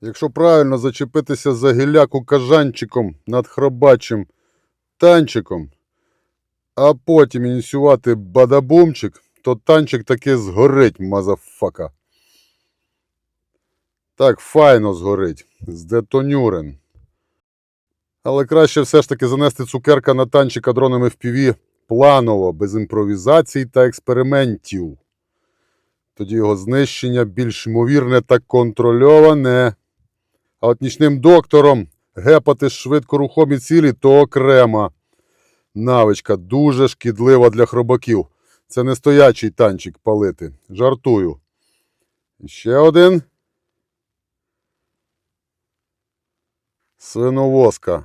Якщо правильно зачепитися за гіляку кажанчиком над хробачим танчиком, а потім ініціювати бадабумчик, то танчик таки згорить, мазафака. Так, файно згорить. Здетонюрен. Але краще все ж таки занести цукерка на танчика дронами FPV планово, без імпровізацій та експериментів. Тоді його знищення більш ймовірне та контрольоване. А от нічним доктором гепати швидкорухомі цілі то окрема навичка, дуже шкідлива для хробаків. Це не стоячий танчик палити. Жартую. Ще один. Свиновозка.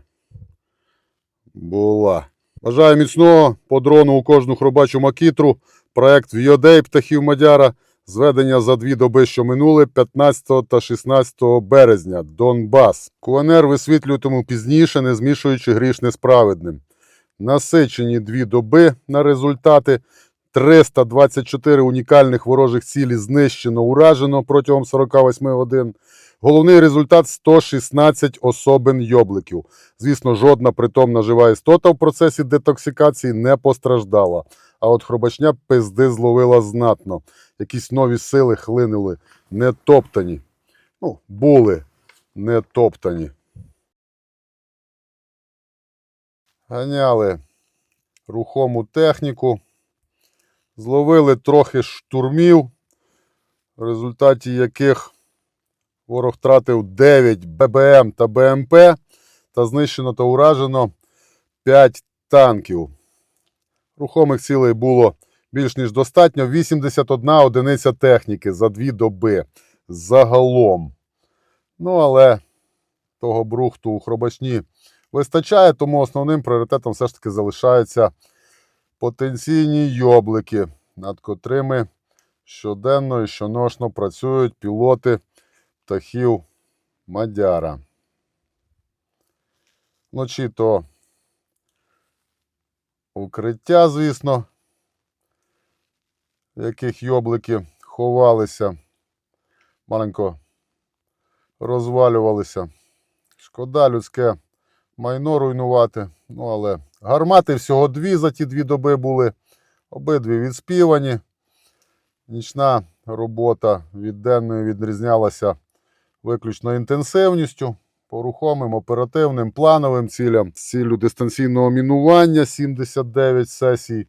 Була. Бажаю міцного по дрону у кожну хробачу макітру. Проект Вйодей птахів Мадяра. Зведення за дві доби, що минули 15 та 16 березня. Донбас. КУНР висвітлюватиму пізніше, не змішуючи грішне з праведним. Насичені дві доби на результати. 324 унікальних ворожих цілі знищено, уражено протягом 48 годин. Головний результат 116 особин йобликів. Звісно, жодна притомна жива істота в процесі детоксикації не постраждала. А от хробачня пизди зловила знатно. Якісь нові сили хлинули, не топтані. Ну, були не топтані. Ганяли рухому техніку. Зловили трохи штурмів, в результаті яких ворог втратив 9 ББМ та БМП та знищено та уражено 5 танків. Рухомих цілей було більш ніж достатньо. 81 одиниця техніки за дві доби загалом. Ну, але того брухту у хробачні вистачає, тому основним пріоритетом все ж таки залишаються потенційні йоблики, над котрими щоденно і щоночно працюють пілоти птахів Мадяра. Вночі то укриття, звісно, в яких йоблики ховалися, маленько розвалювалися. Шкода людське майно руйнувати. Ну, але гармати всього дві за ті дві доби були. Обидві відспівані. Нічна робота від денної відрізнялася виключно інтенсивністю, по рухомим, оперативним, плановим цілям. Цілю дистанційного мінування 79 сесій.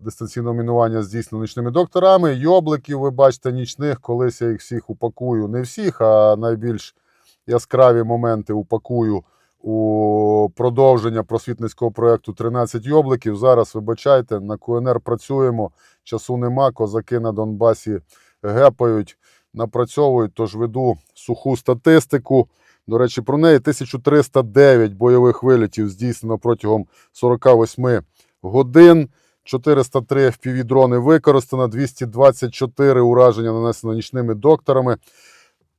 Дистанційного мінування здійснено нічними докторами. Йобликів, ви бачите, нічних, колись я їх всіх упакую. Не всіх, а найбільш яскраві моменти упакую у продовження просвітницького проєкту 13 йобликів. Зараз, вибачайте, на КНР працюємо, часу нема, козаки на Донбасі гепають, напрацьовують, тож веду суху статистику. До речі, про неї 1309 бойових вилітів здійснено протягом 48 годин. 403 FPV-дрони використано, 224 ураження нанесено нічними докторами.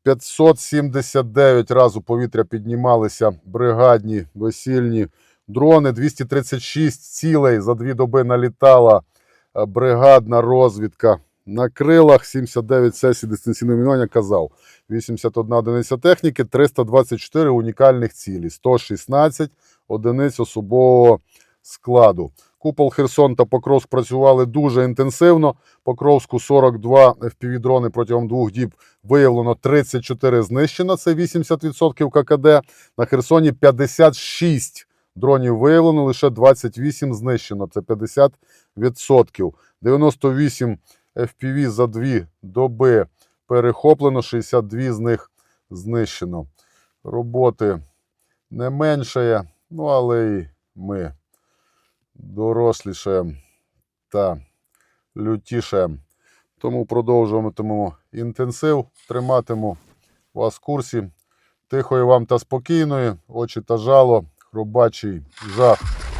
579 разів у повітря піднімалися бригадні весільні дрони. 236 цілей за дві доби налітала е, бригадна розвідка на крилах. 79 сесій дистанційного мінування казав. 81 одиниця техніки, 324 унікальних цілі, 116 одиниць особового складу. Купол Херсон та Покровськ працювали дуже інтенсивно. Покровську 42 FPV-дрони протягом двох діб виявлено 34 знищено, це 80% ККД. На Херсоні 56 дронів виявлено, лише 28 знищено, це 50%. 98 FPV за дві доби перехоплено, 62 з них знищено. Роботи не меншає, ну але й ми дорослішаємо та лютіше. Тому продовжуватимемо інтенсив, триматиму вас в курсі. Тихої вам та спокійної, очі та жало, хробачий жах.